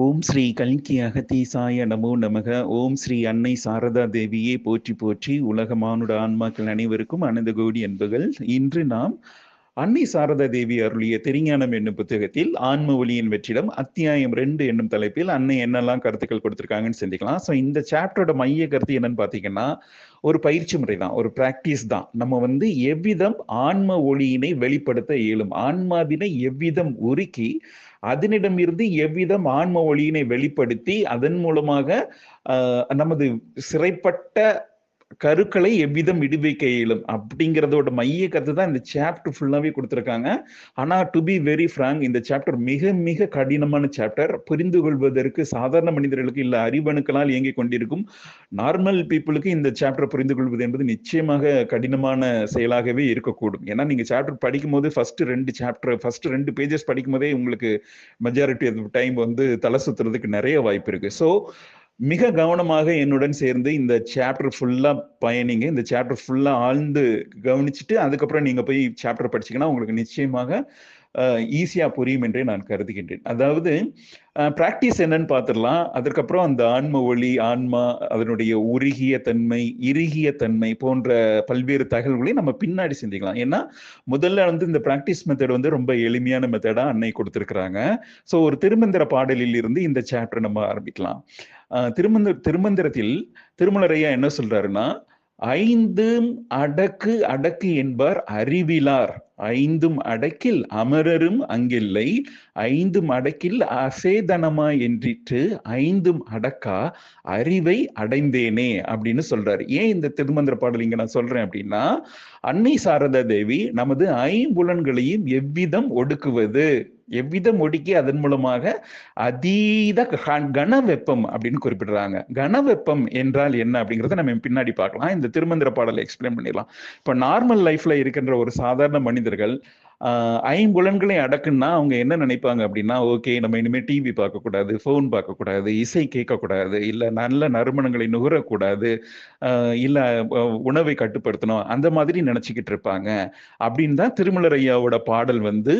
ஓம் ஸ்ரீ கல்கி அகத்தீசாய நமோ நமக. ஓம் ஸ்ரீ அன்னை சாரதா தேவியே போற்றி போற்றி. உலக மானுட ஆன்மாக்கள் அனைவருக்கும் அனந்த கோடி என்பர்கள் இன்று நாம் அன்னை சாரதா தேவி அருளிய தெரிஞானம் என்னும் புத்தகத்தில் ஆன்ம ஒளியின் வெற்றிடம் அத்தியாயம் ரெண்டு என்னும் தலைப்பில் அன்னை என்னெல்லாம் கருத்துக்கள் கொடுத்திருக்காங்கன்னு சிந்திக்கலாம். ஸோ இந்த சாப்டரோட மைய கருத்து என்னன்னு பார்த்தீங்கன்னா ஒரு பயிற்சி முறை தான் ஒரு பிராக்டிஸ் தான். நம்ம வந்து எவ்விதம் ஆன்ம ஒளியினை வெளிப்படுத்த இயலும் ஆன்மாவினை எவ்விதம் உருக்கி அதனிடம் இருந்து எவ்விதம் ஆன்ம ஒளியினை வெளிப்படுத்தி அதன் மூலமாக நமது சிறைப்பட்ட கருக்களை எவ்விதம் விடுவிக்க இயலும்? அப்படிங்கிறதோட மைய கருத்து தான் இந்த சாப்டர் ஃபுல்லாகவே கொடுத்துருக்காங்க. ஆனால் டு பி வெரி ஃப்ராங்க் இந்த சாப்டர் மிக மிக கடினமான சாப்டர் புரிந்து கொள்வதற்கு சாதாரண மனிதர்களுக்கு இல்லை அறிவணுக்களால் இயங்கிக் கொண்டிருக்கும். நார்மல் பீப்புளுக்கு இந்த சாப்டர் புரிந்து கொள்வது என்பது நிச்சயமாக கடினமான செயலாகவே இருக்கக்கூடும். ஏன்னா நீங்கள் சாப்டர் படிக்கும் போது ஃபர்ஸ்ட் ரெண்டு சாப்டர் ஃபர்ஸ்ட் ரெண்டு பேஜஸ் படிக்கும் போதே உங்களுக்கு மெஜாரிட்டி ஆஃப் டைம் வந்து தலை சுத்துறதுக்கு நிறைய வாய்ப்பு இருக்கு. ஸோ மிக கவனமாக என்னுடன் சேர்ந்து இந்த சாப்டர் ஃபுல்லாக பயணிங்க. இந்த சாப்டர் ஃபுல்லாக ஆழ்ந்து கவனிச்சுட்டு அதுக்கப்புறம் நீங்கள் போய் சாப்டர் படிச்சீங்கன்னா உங்களுக்கு நிச்சயமாக ஈஸியாக புரியும் என்றே நான் கருதுகின்றேன். அதாவது ப்ராக்டிஸ் என்னன்னு பார்த்துடலாம். அதுக்கப்புறம் அந்த ஆன்ம ஒளி ஆன்மா அதனுடைய உருகிய தன்மை இறுகிய தன்மை போன்ற பல்வேறு தகவல்களை நம்ம பின்னாடி சிந்திக்கலாம். ஏன்னா முதல்ல வந்து இந்த ப்ராக்டிஸ் மெத்தட் வந்து ரொம்ப எளிமையான மெத்தடாக அன்னை கொடுத்துருக்குறாங்க. ஸோ ஒரு திருமந்திர பாடலில் இருந்து இந்த சாப்டர் நம்ம ஆரம்பிக்கலாம். திருமந்த திருமந்திரத்தில் திருமலரையா என்ன சொல்றாருன்னா ஐந்தும் அடக்கு அடக்கு என்பார் அறிவிலார். ஐந்தும் அடக்கில் அமரரும் அங்கில்லை. ஐந்தும் அடக்கில் அசேதனமா என்றிட்டு ஐந்தும் அடக்கா அறிவை அடைந்தேனே அப்படின்னு சொல்றாரு. ஏன் இந்த திருமந்திர பாடல் இங்க நான் சொல்றேன் அப்படின்னா அன்னை சாரதா தேவி நமது ஐம்புலன்களையும் எவ்விதம் ஒடுக்குவது? எவ்வித மொழிக்கு அதன் மூலமாக அதீத கன வெப்பம் அப்படின்னு குறிப்பிடுறாங்க. கன வெப்பம் என்றால் என்ன அப்படிங்கறத நம்ம பின்னாடி பார்க்கலாம். இந்த திருமந்திர பாடலை எக்ஸ்பிளைன் பண்ணிடலாம். இப்ப நார்மல் லைஃப்ல இருக்கின்ற ஒரு சாதாரண மனிதர்கள் ஐம்புலன்களை அடக்குன்னா அவங்க என்ன நினைப்பாங்க அப்படின்னா ஓகே நம்ம இனிமேல் டிவி பார்க்கக்கூடாது ஃபோன் பார்க்கக்கூடாது இசை கேட்கக்கூடாது இல்லை நல்ல நறுமணங்களை நுகரக்கூடாது இல்லை உணவை கட்டுப்படுத்தணும் அந்த மாதிரி நினச்சிக்கிட்டு இருப்பாங்க. அப்படின்னு தான் திருமலர் ஐயாவோட பாடல் வந்து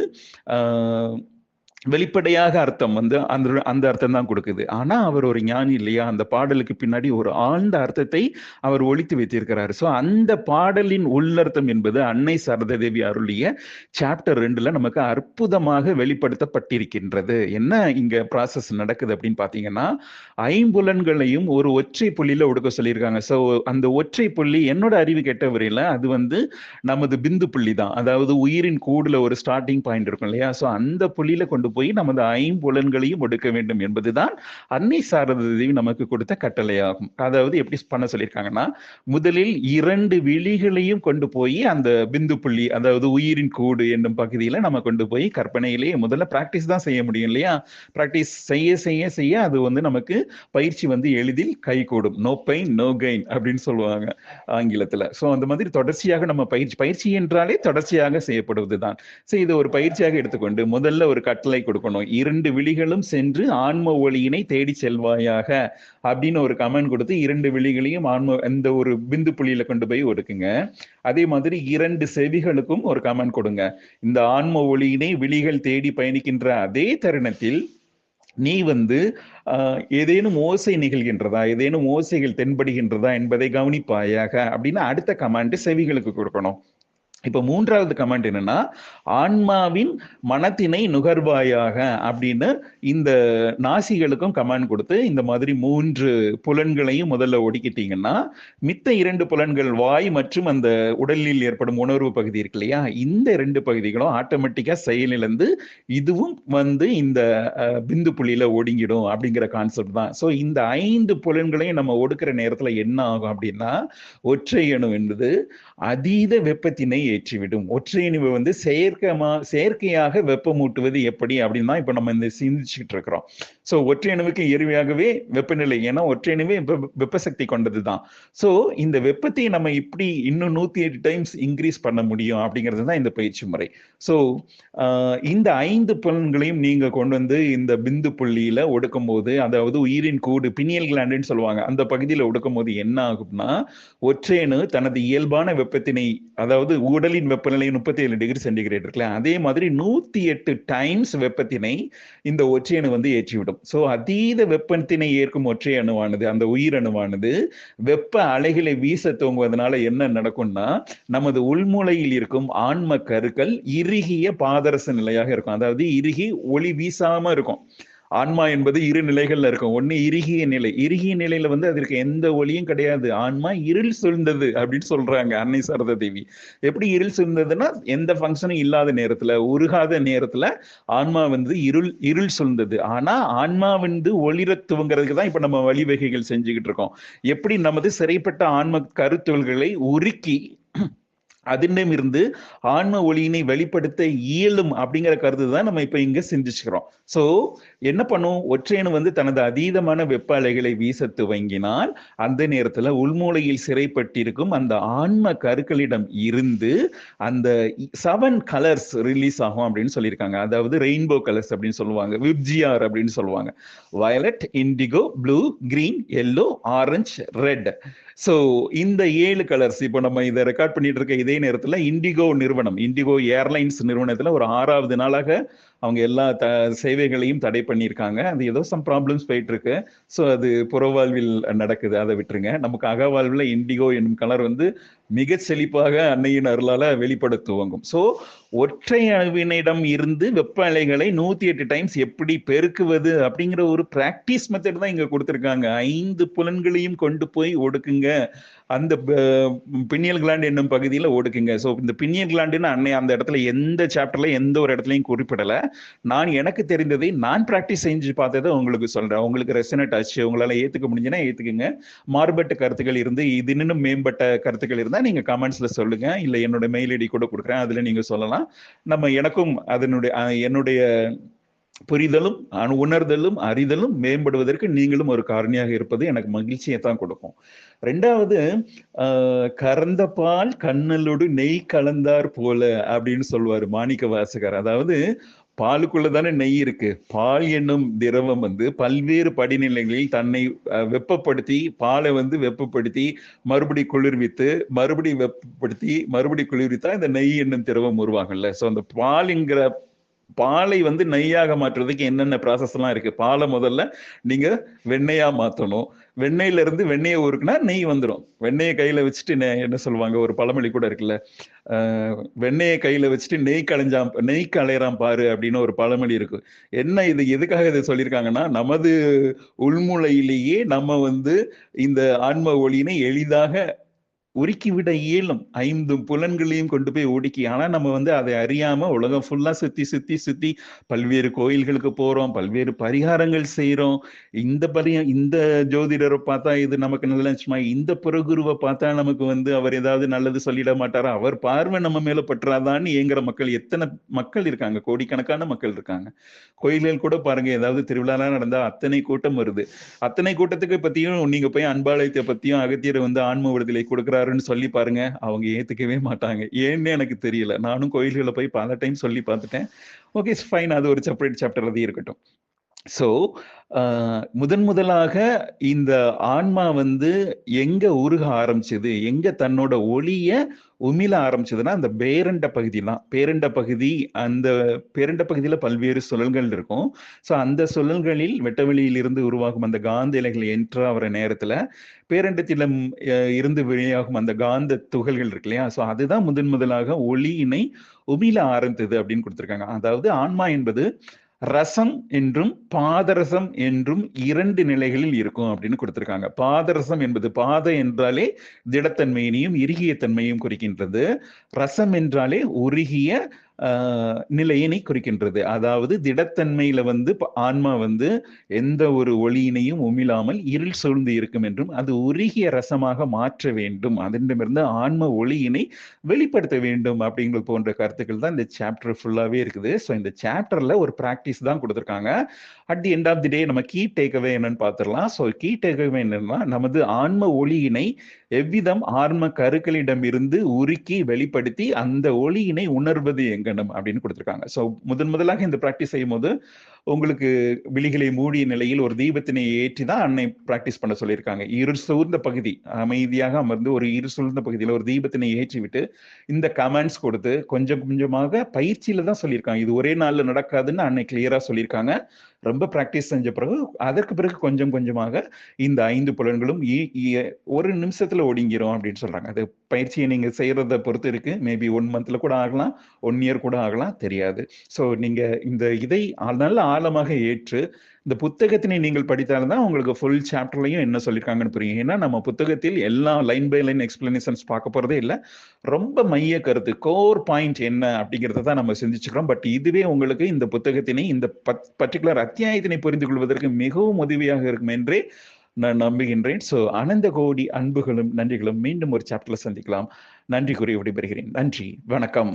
வெளிப்படையாக அர்த்தம் வந்து அந்த அந்த அர்த்தம் தான் கொடுக்குது. ஆனா அவர் ஒரு ஞானி இல்லையா? அந்த பாடலுக்கு பின்னாடி ஒரு ஆழ்ந்த அர்த்தத்தை அவர் ஒழித்து வைத்திருக்கிறார். ஸோ அந்த பாடலின் உள்ளர்த்தம் என்பது அன்னை சரதேவி அருளிய சாப்டர் ரெண்டுல நமக்கு அற்புதமாக வெளிப்படுத்தப்பட்டிருக்கின்றது. என்ன இங்க ப்ராசஸ் நடக்குது அப்படின்னு பாத்தீங்கன்னா ஐம்புலன்களையும் ஒரு ஒற்றை புள்ளியில ஒடுக்க சொல்லியிருக்காங்க. ஸோ அந்த ஒற்றை புள்ளி என்னோட அறிவு கேட்ட வரையில அது வந்து நமது பிந்து புள்ளி தான். அதாவது உயிரின் கூடுல ஒரு ஸ்டார்டிங் பாயிண்ட் இருக்கும் இல்லையா? ஸோ அந்த புள்ளியில கொண்டு போய் நமது ஐம்புலன்களையும் ஒடுக்க வேண்டும் என்பதுதான் அன்னை சாரத தேவி நமக்கு கொடுத்த கட்டளையாகும். அதாவது எப்படி பண்ண சொல்லியிருக்காங்கன்னா முதலில் இரண்டு விழிகளையும் கொண்டு போய் அந்த பிந்து புள்ளி அதாவது உயிரின் கூடு என்னும் பகுதியில நம்ம கொண்டு போய் கற்பனையிலேயே முதல்ல பிராக்டிஸ் தான் செய்ய முடியும் இல்லையா? பிராக்டிஸ் செய்ய செய்ய செய்ய அது வந்து நமக்கு பயிற்சி வந்து எளிதில் கைகூடும். நோ பெயின் நோ கெயின் அப்படின்னு சொல்லுவாங்க ஆங்கிலத்துல. ஸோ அந்த மாதிரி தொடர்ச்சியாக நம்ம பயிற்சி பயிற்சி என்றாலே தொடர்ச்சியாக செய்யப்படுவதுதான். ஸோ இது ஒரு பயிற்சியாக எடுத்துக்கொண்டு முதல்ல ஒரு கட்டளை கொடுக்கணும். இரண்டு விழிகளும் சென்று ஆன்ம ஒளியினை தேடி செல்வாயாக அப்படின்னு ஒரு கமெண்ட் கொடுத்து இரண்டு விழிகளையும் ஆன்ம இந்த ஒரு பிந்து புள்ளியில கொண்டு போய் ஒடுக்குங்க அதே மாதிரி இரண்டு செவிகளுக்கும் ஒரு கமெண்ட் கொடுங்க. இந்த ஆன்ம ஒளியினை விழிகள் தேடி பயணிக்கின்ற அதே தருணத்தில் நீ வந்து ஏதேனும் ஓசை நிகழ்கின்றதா ஏதேனும் ஓசைகள் தென்படுகின்றதா என்பதை கவனிப்பாயாக அப்படின்னு அடுத்த கமாண்ட் செவிகளுக்கு கொடுக்கணும். இப்போ மூன்றாவது கமெண்ட் என்னன்னா ஆன்மாவின் மனத்தினை நுகர்வாயாக அப்படின்னு இந்த நாசிகளுக்கும் கமெண்ட் கொடுத்து இந்த மாதிரி மூன்று புலன்களையும் முதல்ல ஒடுக்கிட்டீங்கன்னா மித்த இரண்டு புலன்கள் வாய் மற்றும் அந்த உடலில் ஏற்படும் உணர்வு பகுதி இருக்கு இல்லையா? இந்த ரெண்டு பகுதிகளும் ஆட்டோமேட்டிக்கா செயலிழந்து இதுவும் வந்து இந்த பிந்து புள்ளியில ஒடுங்கிடும் அப்படிங்கிற கான்செப்ட் தான். ஸோ இந்த ஐந்து புலன்களையும் நம்ம ஒடுக்கிற நேரத்துல என்ன ஆகும் அப்படின்னா ஒற்றை அணு என்பது அதீத வெப்பத்தினை ஏற்றிவிடும். ஒற்றையணிவு வந்து செயற்கமா செயற்கையாக வெப்பமூட்டுவது எப்படி அப்படின்னு தான் இப்போ நம்ம இந்த சிந்திச்சுக்கிட்டு இருக்கிறோம். ஸோ ஒற்றையணுவுக்கு இயற்கையாகவே வெப்பநிலை ஏன்னா ஒற்றையணுவே வெப்பசக்தி வெப்ப கொண்டது தான் ஸோ இந்த வெப்பத்தை நம்ம இப்படி இன்னும் நூத்தி எட்டு டைம்ஸ் இன்க்ரீஸ் பண்ண முடியும் அப்படிங்கிறது தான் இந்த பயிற்சி முறை. ஸோ இந்த ஐந்து புலன்களையும் நீங்க கொண்டு வந்து இந்த பிந்து புள்ளியில ஒடுக்கும் போது அதாவது உயிரின் கூடு பினியல் கிளாண்டுன்னு சொல்லுவாங்க அந்த பகுதியில் ஒடுக்கும் போது என்ன ஆகும்னா ஒற்றையணு தனது இயல்பான வெப்பத்தினை அதாவது உடலின் வெப்பநிலை முப்பத்தி ஏழு டிகிரி சென்டிகிரேட் இருக்குல்ல அதே மாதிரி நூத்தி எட்டு டைம்ஸ் வெப்பத்தினை இந்த ஒற்றையணு வந்து ஏற்றிவிடும். ஸோ அதீத வெப்பத்தினை ஏற்கும் ஒற்றை அணுவானது அந்த உயிரணுவானது வெப்ப அலைகளை வீச தூங்குவதனால என்ன நடக்கும்னா நமது உள்மூலையில் இருக்கும் ஆன்ம கருக்கள் இறுகிய பாதரச நிலையாக இருக்கும். அதாவது இறுகி ஒளி வீசாம இருக்கும். ஆன்மா என்பது இரு நிலைகள்ல இருக்கும். ஒண்ணு இறுகிய நிலை. இறுகிய நிலையில வந்து அதற்கு எந்த ஒளியும் கிடையாது. ஆன்மா இருள் சூழ்ந்தது அப்படின்னு சொல்றாங்க அன்னை சாரதா தேவி. எப்படி இருள் சூழ்ந்ததுன்னா எந்த ஃபங்க்ஷனும் இல்லாத நேரத்துல உருகாத நேரத்துல ஆன்மா வந்து இருள் இருள் சூழ்ந்தது. ஆனா ஆன்மா வந்து ஒளிர துவங்கிறதுக்கு தான் இப்ப நம்ம வழிவகைகள் செஞ்சுக்கிட்டு இருக்கோம். எப்படி நமது சிறைப்பட்ட ஆன்ம கருத்துவல்களை உருக்கி அதிடமிருந்து ஆன்ம ஒளியினை வெளிப்படுத்த இயலும் அப்படிங்கிற கருத்து தான் நம்ம இப்ப இங்க சிந்திச்சுக்கிறோம். சோ என்ன பண்ணும்? ஒற்றையனு வந்து தனது அதீதமான வெப்ப அலைகளை வீச துவங்கினால் அந்த நேரத்துல உள்மூலையில் சிறைப்பட்டிருக்கும் அந்த ஆன்ம கருக்களிடம் இருந்து அந்த செவன் கலர்ஸ் ரிலீஸ் ஆகும் அப்படின்னு சொல்லியிருக்காங்க. அதாவது ரெயின்போ கலர்ஸ் அப்படின்னு சொல்லுவாங்க விப்ஜிஆர் அப்படின்னு சொல்லுவாங்க. Violet indigo blue green yellow orange red so இந்த ஏழு கலர்ஸ் இப்போ நம்ம இதை ரெக்கார்ட் பண்ணிட்டு இருக்க இதே நேரத்தில் இண்டிகோ நிறுவனம் இண்டிகோ ஏர்லைன்ஸ் நிறுவனத்தில் ஒரு ஆறாவது நாளாக அவங்க எல்லா த சேவைகளையும் தடை பண்ணியிருக்காங்க. அது ஏதோ சம் ப்ராப்ளம்ஸ் போயிட்டு இருக்கு ஸோ அது புறவாழ்வில் நடக்குது. அதை விட்டுருங்க. நமக்கு அகவாழ்வில் இண்டிகோ என்னும் கலர் வந்து மிக செழிப்பாக அன்னையின் அருளால வெளிப்பட துவங்கும். ஸோ ஒற்றை அணுவினிடம் இருந்து வெப்ப அலைகளை நூத்தி எட்டு டைம்ஸ் எப்படி பெருக்குவது அப்படிங்கிற ஒரு பிராக்டிஸ் மெத்தட் தான் இங்க கொடுத்துருக்காங்க. ஐந்து புலன்களையும் கொண்டு போய் ஒடுக்குங்க. அந்த பின்னியல் கிளாண்ட் என்னும் பகுதியில் ஒடுக்குங்க. ஸோ இந்த பின்னியல் கிளாண்டுன்னு அன்னை அந்த இடத்துல எந்த சாப்டர்ல எந்த ஒரு இடத்துலையும் குறிப்பிடலை. நான் எனக்கு தெரிந்ததை நான் ப்ராக்டிஸ் செஞ்சு பார்த்ததை உங்களுக்கு சொல்றேன். உங்களுக்கு ரெசனட் ஆச்சு உங்களால ஏத்துக்க முடிஞ்சுன்னா ஏத்துக்குங்க. மாறுபட்ட கருத்துக்கள் இருந்து இது இன்னும் மேம்பட்ட கருத்துக்கள் இருந்தால் நீங்க கமெண்ட்ஸ்ல சொல்லுங்க. இல்லை என்னோட மெயில் ஐடி கூட கொடுக்குறேன். அதுல நீங்க சொல்லலாம். நம்ம எனக்கும் அதனுடைய என்னுடைய புரிதலும் உணர்தலும் அறிதலும் மேம்படுவதற்கு நீங்களும் ஒரு காரணியாக இருப்பது எனக்கு மகிழ்ச்சியை தான் கொடுக்கும். ரெண்டாவது கறந்த பால் கண்ணலோடு நெய் கலந்தார் போல அப்படின்னு சொல்லுவார் மாணிக்க வாசகர் அதாவது பாலுக்குள்ள தானே நெய் இருக்கு. பால் என்னும் திரவம் வந்து பல்வேறு படிநிலைகளில் தன்னை வெப்பப்படுத்தி பாலை வந்து வெப்பப்படுத்தி மறுபடி குளிர்வித்து மறுபடி வெப்பப்படுத்தி மறுபடி குளிர்வித்தா இந்த நெய் என்னும் திரவம் உருவாகல ஸோ அந்த பாலுங்கிற பாலை வந்து நெய்யாக மாற்றுறதுக்கு என்னென்ன ப்ராசஸ்லாம் இருக்கு? பாலை முதல்ல நீங்க வெண்ணெயா மாற்றணும் வெண்ணெயில இருந்து வெண்ணெயை ஊருக்குனா நெய் வந்துடும் வெண்ணெயை கையில வச்சுட்டு என்ன சொல்லுவாங்க ஒரு பழமொழி கூட இருக்குல்ல வெண்ணெயை கையில வச்சுட்டு நெய் களைஞ்சாம் நெய் களையறாம் பாரு அப்படின்னு ஒரு பழமொழி இருக்கு. என்ன இது எதுக்காக இதை சொல்லியிருக்காங்கன்னா நமது உள்முலையிலேயே நம்ம வந்து இந்த ஆன்ம ஒளியினை எளிதாக உருக்கிவிட இயலும். ஐந்து புலன்களையும் கொண்டு போய் ஒடுக்கி. ஆனா நம்ம வந்து அதை அறியாம உலகம் ஃபுல்லா சுத்தி சுத்தி சுத்தி பல்வேறு கோயில்களுக்கு போறோம் பல்வேறு பரிகாரங்கள் செய்யறோம் இந்த பரிய இந்த ஜோதிடரை பார்த்தா இது நமக்கு நல்ல லட்சமா? இந்த புறகுருவை பார்த்தா நமக்கு வந்து அவர் ஏதாவது நல்லது சொல்லிட மாட்டாரா? அவர் பார்வை நம்ம மேல பற்றாதான்னு ஏங்குற மக்கள் எத்தனை மக்கள் இருக்காங்க? கோடிக்கணக்கான மக்கள் இருக்காங்க. கோயில்கள் கூட பாருங்க ஏதாவது திருவிழாலாம் நடந்தா அத்தனை கூட்டம் வருது. அத்தனை கூட்டத்துக்கு பத்தியும் நீங்க போய் அன்பாலயத்தை பத்தியும் அகத்தியரை வந்து ஆன்ம விடுதலை கொடுக்குற சொல்றாருன்னு சொல்லி பாருங்க. அவங்க ஏத்துக்கவே மாட்டாங்க. ஏன்னு எனக்கு தெரியல. நானும் கோயில்களை போய் பல டைம் சொல்லி பார்த்துட்டேன். ஓகே ஃபைன் அது ஒரு செப்பரேட் சாப்டர் அது இருக்கட்டும். ஸோ முதன் முதலாக இந்த ஆன்மா வந்து எங்க உருக ஆரம்பிச்சது? எங்க தன்னோட ஒளிய உமிழ ஆரம்பிச்சதுன்னா அந்த பேரண்ட பகுதியெல்லாம் பேரண்ட பகுதி அந்த பேரண்ட பகுதியில் பல்வேறு சுழல்கள் இருக்கும். ஸோ அந்த சுழல்களில் வெட்டவெளியில் இருந்து உருவாகும் அந்த காந்த இலைகள் என்ட்ரா ஆகிற நேரத்தில் பேரண்டத்திலம் இருந்து வெளியாகும் அந்த காந்த துகள்கள் இருக்கு இல்லையா? ஸோ அதுதான் முதன் முதலாக ஒளியினை உமிழ ஆரம்பித்தது அப்படின்னு கொடுத்துருக்காங்க. அதாவது ஆன்மா என்பது ரசம் என்றும் பாதரசம் என்றும் இரண்டு நிலைகளில் இருக்கும் அப்படின்னு கொடுத்திருக்காங்க. பாதரசம் என்பது பாத என்றாலே திடத்தன்மையினையும் இறுகிய தன்மையும் குறிக்கின்றது. ரசம் என்றாலே உருகிய நிலையினை குறிக்கின்றது. அதாவது திடத்தன்மையில வந்து ஆன்மா வந்து எந்த ஒரு ஒளியினையும் உமிழாமல் இருள் சூழ்ந்து இருக்கும் என்றும் அது உருகிய ரசமாக மாற்ற வேண்டும். அதனிடமிருந்து ஆன்ம ஒளியினை வெளிப்படுத்த வேண்டும் அப்படிங்கிறது போன்ற கருத்துக்கள் தான் இந்த சாப்டர் ஃபுல்லாவே இருக்குது. ஸோ இந்த சாப்டர்ல ஒரு ப்ராக்டிஸ் தான் கொடுத்துருக்காங்க. At the end of the day நம்ம கீ டேக்அவே என்னன்னு பார்த்துடலாம். ஸோ கீ டேக்அவே என்னன்னா நமது ஆன்ம ஒளியினை எவ்விதம் ஆன்ம கருக்களிடம் இருந்து உருக்கி வெளிப்படுத்தி அந்த ஒளியினை உணர்வது எங்கனம் அப்படின்னு கொடுத்துருக்காங்க. ஸோ முதன் முதலாக இந்த ப்ராக்டிஸ் செய்யும் போது உங்களுக்கு விழிகளை மூடிய நிலையில் ஒரு தீபத்தினை ஏற்றி தான் அன்னை ப்ராக்டிஸ் பண்ண சொல்லியிருக்காங்க. இரு சூழ்ந்த பகுதி அமைதியாக அமர்ந்து ஒரு இரு சூழ்ந்த பகுதியில் ஒரு தீபத்தினை ஏற்றி விட்டு இந்த கமெண்ட்ஸ் கொடுத்து கொஞ்சம் கொஞ்சமாக பயிற்சியில தான் சொல்லியிருக்காங்க. இது ஒரே நாளில் நடக்காதுன்னு அன்னை கிளியரா சொல்லியிருக்காங்க. ரொம்ப ப்ராக்டிஸ் செஞ்ச பிறகு அதற்கு பிறகு கொஞ்சம் கொஞ்சமாக இந்த ஐந்து புலன்களும் ஒரு நிமிஷத்துல ஒடுங்கிரும் அப்படின்னு சொல்றாங்க. அது பயிற்சியை நீங்க செய்யறத பொறுத்து இருக்கு. மேபி ஒன் மந்த்ல கூட ஆகலாம் ஒன் இயர் கூட ஆகலாம் தெரியாது. ஸோ நீங்க இந்த இதை நல்ல ஆழமாக ஏற்று இந்த புத்தகத்தினை நீங்கள் படித்தால்தான் உங்களுக்கு ஃபுல் சாப்டர்லையும் என்ன சொல்லியிருக்காங்கன்னு புரியும். ஏன்னா நம்ம புத்தகத்தில் எல்லா லைன் பை லைன் எக்ஸ்பிளனேஷன்ஸ் பார்க்க போறதே இல்லை. ரொம்ப மைய கருத்து கோர் பாயிண்ட் என்ன அப்படிங்கிறத தான் நம்ம சிந்திச்சுக்கிறோம். பட் இதுவே உங்களுக்கு இந்த புத்தகத்தினை இந்த பர்டிகுலர் அத்தியாயத்தினை புரிந்து கொள்வதற்கு மிகவும் உதவியாக இருக்கும் என்றே நான் நம்புகின்றேன். ஸோ அனந்த கோடி அன்புகளும் நன்றிகளும். மீண்டும் ஒரு சாப்டர்ல சந்திக்கலாம். நன்றி கூறி விடைபெறுகிறேன். நன்றி. வணக்கம்.